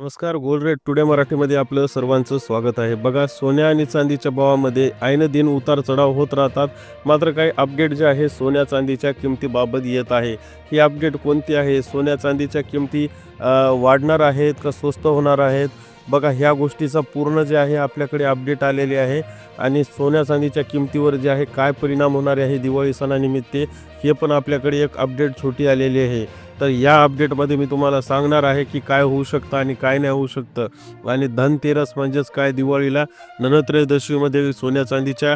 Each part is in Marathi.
नमस्कार गोल्ड रेट टुडे मराठीमध्ये आपलं सर्वांचं स्वागत आहे. बघा सोन्या आणि चांदीच्या भावामध्ये ऐन दिन उतार चढाव होत राहतात. मात्र काही अपडेट जे आहे सोन्या चांदीच्या किमतीबाबत येत आहे. ही अपडेट कोणती आहे? सोन्या चांदीच्या किमती वाढणार आहेत का स्वस्त होणार आहेत? बघा ह्या गोष्टीचा पूर्ण जे आहे आपल्याकडे अपडेट आलेले आहे आणि सोन्या चांदीच्या किमतीवर जे आहे काय परिणाम होणार आहे दिवाळी सणानिमित्त हे पण आपल्याकडे एक अपडेट छोटी आलेली आहे. तर या अपडेटमध्ये मी तुम्हाला सांगणार आहे की काय होऊ शकतं आणि काय नाही होऊ शकतं. आणि धनतेरस म्हणजेच काय दिवाळीला? ननत्रयोदशीमध्ये सोन्या चांदीच्या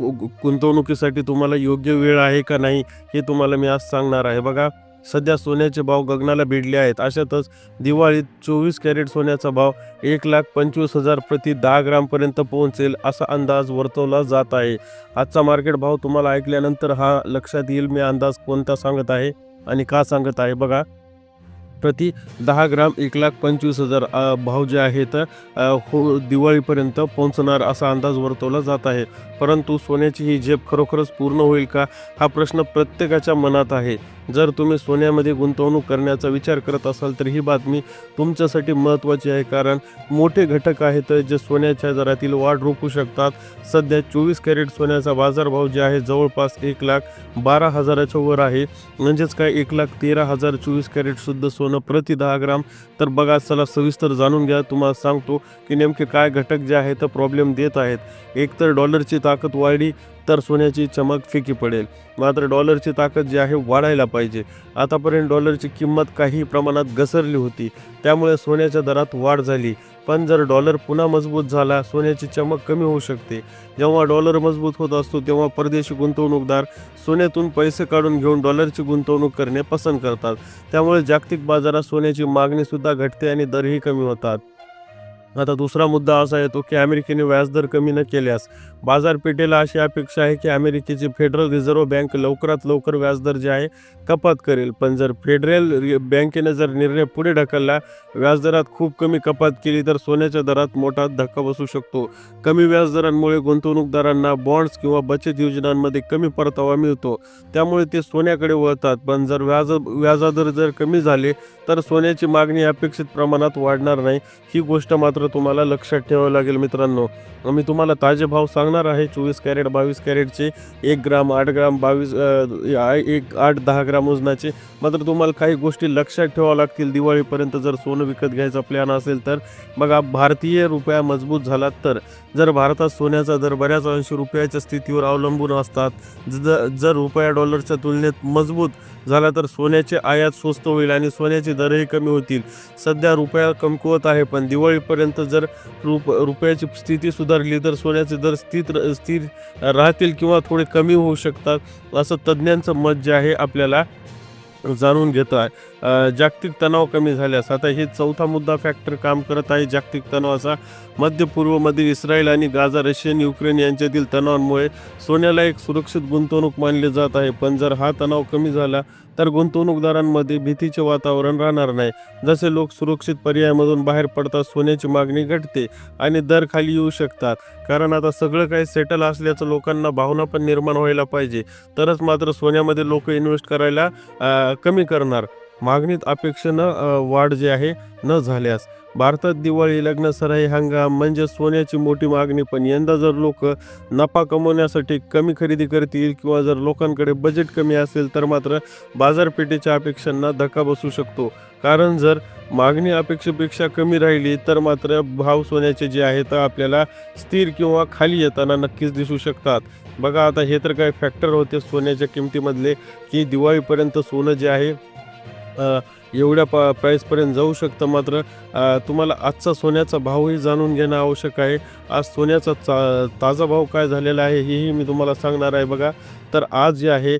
गु- गुंतवणुकीसाठी तुम्हाला योग्य वेळ आहे का नाही हे तुम्हाला मी आज सांगणार आहे. बघा सध्या सोन्याचे भाव गगनाला भिडले आहेत. अशातच दिवाळीत चोवीस कॅरेट सोन्याचा भाव एक लाख पंचवीस हजार प्रति दहा ग्रामपर्यंत पोहोचेल असा अंदाज वर्तवला जात आहे. आजचा मार्केट भाव तुम्हाला ऐकल्यानंतर हा लक्षात येईल मी अंदाज कोणता सांगत आहे आणि का सांगत आहे. बघा. प्रति दहा ग्राम एक लाख पंचवीस हजार भाव जे आहेत हो दिवाळीपर्यंत पोहोचणार असा अंदाज वर्तवला जात आहे. परंतु सोन्याची ही झेप खरोखरच पूर्ण होईल का? हा प्रश्न प्रत्येकाच्या मनात आहे. जर तुम्ही सोन्यामध्ये गुंतवणूक करण्याचा विचार करत असाल तर ही बातमी तुमच्यासाठी महत्त्वाची आहे. कारण मोठे घटक आहेत जे सोन्याच्या दरातील वाढ रोखू शकतात. सध्या चोवीस कॅरेट सोन्याचा बाजारभाव जे आहे जवळपास एक लाख बारा हजाराच्या वर आहे. म्हणजेच काय? एक लाख तेरा हजार चोवीस कॅरेटसुद्धा सोनं सोनं प्रति दहा ग्राम. तर बघा चला सविस्तर जाणून घ्या. तुम्हाला सांगतो की नेमके काय घटक जे आहेत प्रॉब्लेम देत आहेत. एक तर डॉलरची ताकद वाढली तर सोन्याची चमक फिकी पडेल. मात्र डॉलरची ताकद जी आहे वाढायला पाहिजे. आतापर्यंत डॉलरची किंमत काही प्रमाणात घसरली होती. त्यामुळे सोन्याच्या दरात वाढ झाली. पण जर डॉलर पुन्हा मजबूत झाला सोन्याची चमक कमी होऊ शकते. जेव्हा डॉलर मजबूत होत असतो तेव्हा परदेशी गुंतवणूकदार सोन्यातून पैसे काढून घेऊन डॉलरची गुंतवणूक करणे पसंत करतात. त्यामुळे जागतिक बाजारात सोन्याची मागणीसुद्धा घटते आणि दरही कमी होतात. आता दुसरा मुद्दा असा येतो की अमेरिकेने व्याजदर कमी न केल्यास बाजारपेठेला अशी अपेक्षा आहे की अमेरिकेची फेडरल रिझर्व्ह बँक लवकरात लवकर व्याजदर जे आहे कपात करेल. पण जर फेडरल रि- बँकेने जर निर्णय पुढे ढकलला व्याजदरात खूप कमी कपात केली तर सोन्याच्या दरात मोठा धक्का बसू शकतो. कमी व्याजदरांमुळे गुंतवणूकदारांना बॉन्ड्स किंवा बचत योजनांमध्ये कमी परतावा मिळतो. त्यामुळे ते सोन्याकडे वळतात. पण जर व्याज व्याजादर जर कमी झाले तर सोन्याची मागणी अपेक्षित प्रमाणात वाढणार नाही. ही गोष्ट मात्र तुम्हाला लक्षात ठेवावं लागेल मित्रांनो. मी तुम्हाला ताजे भाव सांगणार आहे. चोवीस कॅरेट बावीस कॅरेटचे एक ग्राम आठ ग्राम बावीस एक आठ दहा ग्राम वजनाचे. मात्र तुम्हाला काही गोष्टी लक्षात ठेवाव्या लागतील. दिवाळीपर्यंत जर सोनं विकत घ्यायचा प्लॅन असेल तर बघा भारतीय रुपया मजबूत झाला तर जर भारतात सोन्याचा दर बऱ्याच अंशी रुपयाच्या स्थितीवर अवलंबून असतात जर रुपया डॉलरच्या तुलनेत मजबूत झाला तर सोन्याचे आयात स्वस्त होईल आणि सोन्याचे दरही कमी होतील. सध्या रुपया कमकुवत आहे पण दिवाळीपर्यंत जर रुप रुपयाची स्थिती सुधारली तर सोन्याचे दर स्थिर स्थिर राहतील किंवा थोडे कमी होऊ शकतात असं तज्ज्ञांचं मत जे आहे आपल्याला जाणून घेतो आहे. जागतिक तणाव कमी झाल्यास आता हे चौथा मुद्दा फॅक्टर काम करत आहे जागतिक तणावाचा. मध्य पूर्वमधील इस्रायल आणि गाझा रशियन युक्रेन यांच्यातील तणावांमुळे सोन्याला एक सुरक्षित गुंतवणूक मानली जात आहे. पण जर हा तणाव कमी झाला तर गुंतवणूकदारांमध्ये भीतीचे वातावरण राहणार नाही. जसे लोक सुरक्षित पर्यायामधून बाहेर पडतात सोन्याची मागणी घटते आणि दर खाली येऊ शकतात. कारण आता सगळं काही सेटल असल्याचं लोकांना भावना पण निर्माण व्हायला पाहिजे. तरच मात्र सोन्यामध्ये लोक इन्व्हेस्ट करायला कमी करणार. मागणीत अपेक्षेनं वाढ जी आहे न झाल्यास. भारतात दिवाळी लग्न सराई हंगाम म्हणजे सोन्याची मोठी मागणी. पण यंदा जर लोक नफा कमवण्यासाठी कमी खरेदी करतील किंवा जर लोकांकडे बजेट कमी असेल तर मात्र बाजारपेठेच्या अपेक्षांना धक्का बसू शकतो. कारण जर मागणी अपेक्षेपेक्षा कमी राहिली तर मात्र भाव सोन्याचे जे आहेत आपल्याला स्थिर किंवा खाली येताना नक्कीच दिसू शकतात. बघा आता हे तर काही फॅक्टर होते सोन्याच्या किमतीमधले की दिवाळीपर्यंत सोनं जे आहे एवढ्या प प्राईसपर्यंत जाऊ शकतं मात्र तुम्हाला आजचा सोन्याचा भावही जाणून घेणं आवश्यक आहे. आज सोन्याचा चा ताजा भाव काय झालेला आहे हेही मी तुम्हाला सांगणार आहे बघा. तर आज जे आहे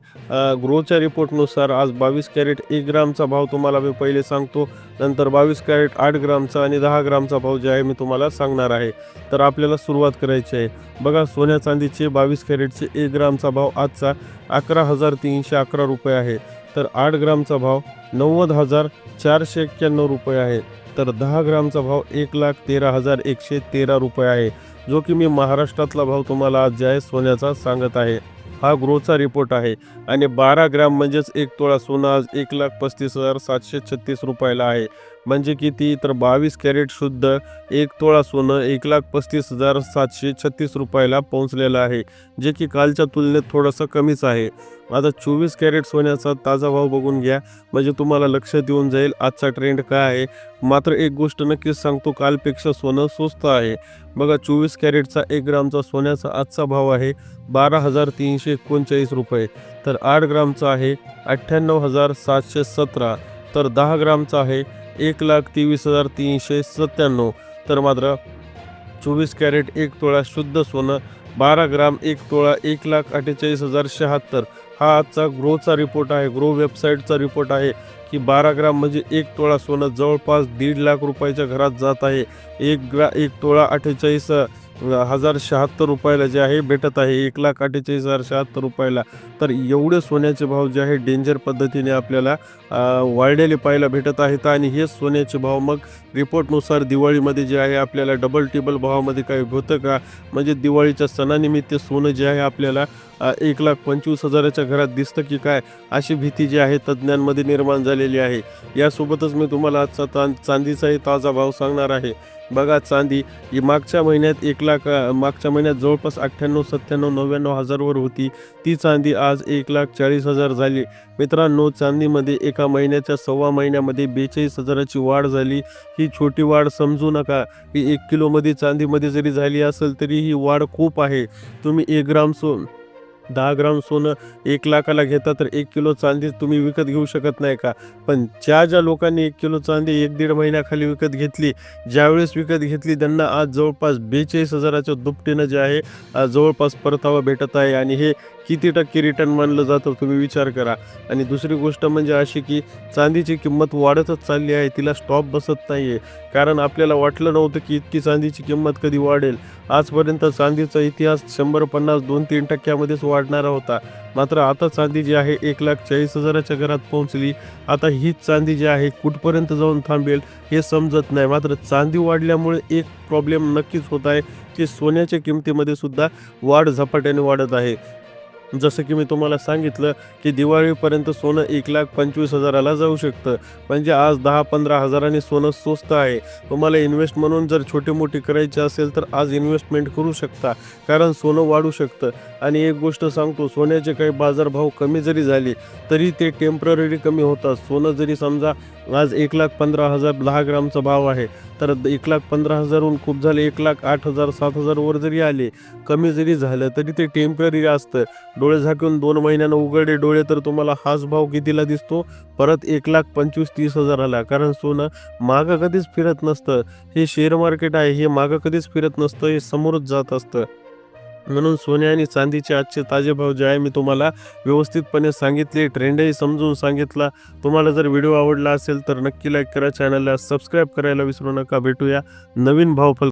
ग्रोच्या रिपोर्टनुसार आज बावीस कॅरेट एक ग्रामचा भाव तुम्हाला मी पहिले सांगतो. नंतर बावीस कॅरेट आठ ग्रामचा आणि दहा ग्रामचा भाव जे आहे मी तुम्हाला सांगणार आहे. तर आपल्याला सुरुवात करायची आहे. बघा सोन्या चांदीचे बावीस कॅरेटचे एक ग्रामचा भाव आजचा अकरा हजार तीनशे अकरा रुपये आहे. तर आठ ग्रामचा भाव नव्वद हजार चारशे एक्क्याण्णव रुपये आहे. तर दहा ग्रामचा भाव एक लाख तेरा हजार एकशे तेरा रुपये आहे. जो की मी महाराष्ट्रातला भाव तुम्हाला आज जाय सोन्याचा सांगत आहे. हा ग्रोचा रिपोर्ट आहे. आणि बारा ग्रॅम म्हणजेच एक तोळा सोनं आज एक लाख पस्तीस हजार सातशे छत्तीस रुपयाला आहे. म्हणजे किती? तर बावीस कॅरेट शुद्ध एक तोळा सोनं एक लाख पस्तीस हजार सातशे छत्तीस रुपयाला पोहोचलेलं आहे जे की कालच्या तुलनेत थोडंसं कमीच आहे. आता चोवीस कॅरेट सोन्याचा ताजा भाव बघून घ्या म्हणजे तुम्हाला लक्षात येऊन जाईल आजचा ट्रेंड काय आहे. मात्र एक गोष्ट नक्कीच सांगतो कालपेक्षा सोनं स्वस्त आहे. बघा चोवीस कॅरेटचा एक ग्रामचा सोन्याचा आजचा भाव आहे बारा हजार तीनशे एकोणचाळीस रुपये तर आठ ग्रामचा आहे अठ्ठ्याण्णव हजार सातशे सतरा तर दहा ग्रामचा आहे एक लाख तेवीस हजार तीनशे सत्त्याण्णव. तर मात्र चोवीस कॅरेट एक तोळा शुद्ध सोनं बारा ग्राम एक तोळा एक लाख अठ्ठेचाळीस हजार शहात्तर. हा आजचा ग्रोचा रिपोर्ट आहे. ग्रो वेबसाईटचा रिपोर्ट आहे की बारा ग्राम म्हणजे एक तोळा सोनं जवळपास दीड लाख रुपयाच्या घरात जात आहे. एक ग्रा एक तोळा अठ्ठेचाळीस हजार शहात्तर रुपयाला जे आहे भेटत आहे. एक लाख अठ्ठेचाळीस हजार शहात्तर रुपयाला. तर एवढे सोन्याचे भाव जे आहे डेंजर पद्धतीने आपल्याला वाढलेले पाहायला भेटत आहेत. आणि हे सोन्याचे भाव मग रिपोर्टनुसार दिवाळीमध्ये जे आहे आपल्याला डबल टेबल भावामध्ये काही होतं का? म्हणजे दिवाळीच्या सणानिमित्त सोनं जे आहे आपल्याला एक लाख पंचवीस हजाराच्या घरात दिसतं की काय? अशी भीती जी आहे तज्ज्ञांमध्ये निर्माण झालेली आहे. यासोबतच मी तुम्हाला आजचा तां चांदीचाही ताजा भाव सांगणार आहे. बघा चांदी ही मागच्या महिन्यात एक लाख मागच्या महिन्यात जवळपास अठ्ठ्याण्णव सत्त्याण्णव नव्याण्णव हजारवर होती. ती चांदी आज एक लाख चाळीस हजार झाली. मित्रांनो चांदीमध्ये एका महिन्याच्या सव्वा महिन्यामध्ये बेचाळीस हजाराची वाढ झाली. ही छोटी वाढ समजू नका. ही एक किलोमध्ये चांदीमध्ये जरी झाली असेल तरी ही वाढ खूप आहे. तुम्ही एक ग्राम सो दहा ग्राम सोनं एक लाखाला घेता तर एक किलो चांदी तुम्ही विकत घेऊ शकत नाही का? पण ज्या ज्या लोकांनी एक किलो चांदी एक दीड महिन्याखाली विकत घेतली ज्यावेळेस विकत घेतली त्यांना आज जवळपास बेचाळीस हजाराच्या दुपटीनं जे आहे आज जवळपास परतावा भेटत आहे. आणि हे किती टक्के रिटर्न मानलं जातं तुम्ही विचार करा. आणि दुसरी गोष्ट म्हणजे अशी की चांदीची किंमत वाढतच चालली आहे तिला स्टॉप बसत नाही आहे कारण आपल्याला वाटलं नव्हतं की इतकी चांदीची किंमत कधी वाढेल. आजपर्यंत चांदीचा इतिहास शंभर पन्नास दोन तीन टक्क्यामध्येच वाढणारा होता. मात्र आता चांदी जी आहे एक लाख चाळीस हजाराच्या घरात पोहोचली. आता हीच चांदी जी आहे कुठपर्यंत जाऊन थांबेल हे समजत नाही. मात्र चांदी वाढल्यामुळे एक प्रॉब्लेम नक्कीच होत आहे की सोन्याच्या किमतीमध्ये सुद्धा वाढ झपाट्याने वाढत आहे. जसं की मी तुम्हाला सांगितलं की दिवाळीपर्यंत सोनं एक लाख पंचवीस हजाराला जाऊ शकतं. म्हणजे आज दहा पंधरा हजारांनी सोनं स्वस्त आहे. तुम्हाला इन्व्हेस्ट म्हणून जर छोटी मोठी करायची असेल तर आज इन्व्हेस्टमेंट करू शकता. कारण सोनं वाढू शकतं. आणि एक गोष्ट सांगतो सोन्याचे काही बाजारभाव कमी जरी झाले तरी ते टेंपररी कमी होतात. सोनं जरी समजा आज एक लाख पंधरा हजार दहा ग्रामचा भाव आहे. तर एक लाख पंधरा हजारहून खूप झाले. एक लाख आठ हजार सात हजारवर जरी आले कमी जरी झालं तरी ते टेंपररी असतं. डोळे झाकून दोन महिन्यानं उघडले डोळे तर तुम्हाला हाच भाव कितीला दिसतो? परत एक लाख पंचवीस तीस हजाराला. कारण सोनं मागं कधीच फिरत नसतं. हे शेअर मार्केट आहे. हे मागं कधीच फिरत नसतं. हे समोरच जात असतं. म्हणून सोने आणि चांदीचे आजचे ताजे भाव जे आहे मी तुम्हाला व्यवस्थितपणे सांगितले ट्रेंडही समजून सांगितला. तुम्हाला जर व्हिडिओ आवडला असेल तर नक्की लाईक करा. चॅनलला सबस्क्राईब करायला विसरू नका. भेटूया नवीन भाव फल